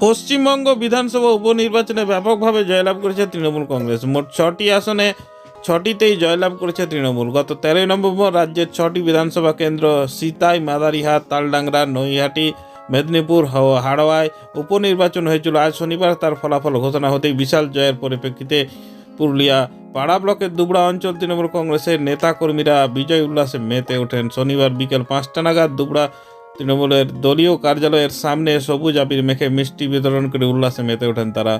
পশ্চিমবঙ্গ বিধানসভা উপনির্বাচনে ব্যাপকভাবে জয়লাভ করেছে তৃণমূল কংগ্রেস। মোট ছটি আসনে ছটিতেই জয়লাভ করেছে তৃণমূল। গত তেরোই নভেম্বর রাজ্যের ছটি বিধানসভা কেন্দ্র সিতাই, মাদারিহাট, তালডাংরা, নৈহাটি, মেদিনীপুর হ- হাড়োয়ায় উপনির্বাচন হয়েছিল। আজ শনিবার তার ফলাফল ঘোষণা হতেই বিশাল জয়ের পরিপ্রেক্ষিতে পুরুলিয়া পাড়া ব্লকের দুবড়া অঞ্চল তৃণমূল কংগ্রেসের নেতাকর্মীরা বিজয় উল্লাসে মেতে ওঠেন। শনিবার বিকেল পাঁচটা নাগাদ দুবড়া তৃণমূলের দলীয় কার্যালয়ের সামনে সবুজ আবির মেখে মিষ্টি বিতরণ করে উল্লাসে মেতে ওঠেন তারা।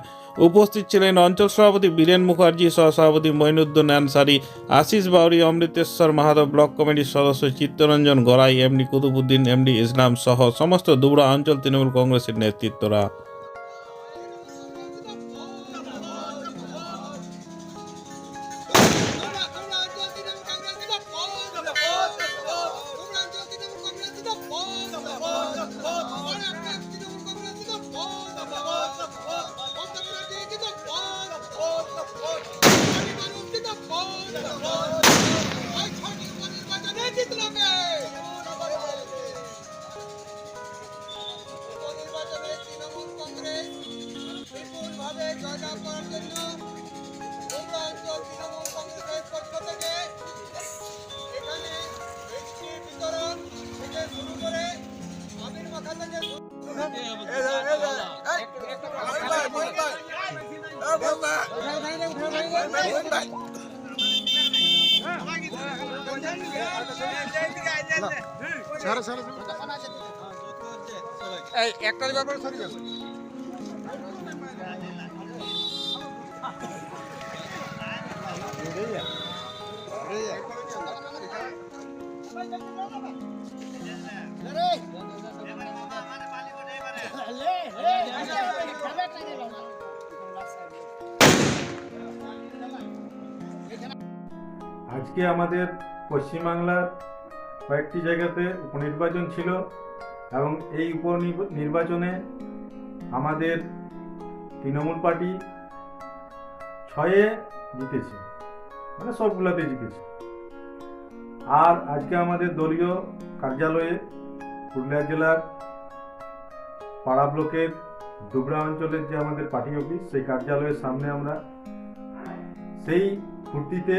উপস্থিত ছিলেন অঞ্চল সভাপতি বীরেন মুখার্জি সহ সভাপতি মঈনুদ্দিন আনসারি, আশিস বাউরি, অমৃতেশ্বর মাহাতো ব্লক কমিটির সদস্য চিত্তরঞ্জন গড়াই এমডি কুতুবুদ্দিন এমডি ইসলাম সহ সমস্ত দুবড়া অঞ্চল তৃণমূল কংগ্রেসের নেতৃত্বরা। জয়লাভ করার জন্য তোমরা অঞ্চল তৃণমূল কংগ্রেসের পক্ষ থেকে এখানে মিষ্টি বিতরণ থেকে শুরু করে আবির মাখা থেকে শুরু আজকে আমাদের পশ্চিমবাংলার কয়েকটি জায়গাতে উপনির্বাচন ছিল এবং এই উপনির্বাচনে আমাদের তৃণমূল পার্টি ছয়ে জিতেছে মানে সবগুলাতে জিতেছে। আর আজকে আমাদের দলীয় কার্যালয়ে পুরুলিয়া জেলার পাড়া ব্লকের দুবরা অঞ্চলের যে আমাদের পার্টি অফিস, সেই কার্যালয়ের সামনে আমরা সেই ফুর্তিতে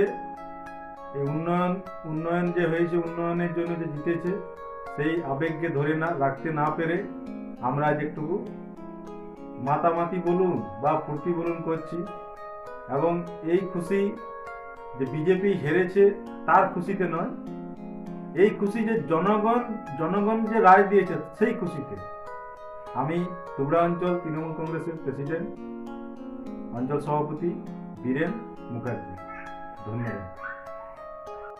এই উন্নয়ন উন্নয়ন যে হয়েছে, উন্নয়নের জন্য যে জিতেছে, সেই আবেগকে ধরে না, রাখতে না পেরে আমরা আজ একটুকু মাতামাতি বলুন বা ফুর্তি বলুন করছি এবং এই খুশি যে বিজেপি হেরেছে, তার খুশিতে নয়। এই খুশি যে জনগণ জনগণ যে রায় দিয়েছে, সেই খুশিতে। আমি তুবড়া অঞ্চল তৃণমূল কংগ্রেসের প্রেসিডেন্ট, অঞ্চল সভাপতি বীরেন মুখার্জি। ধন্যবাদ।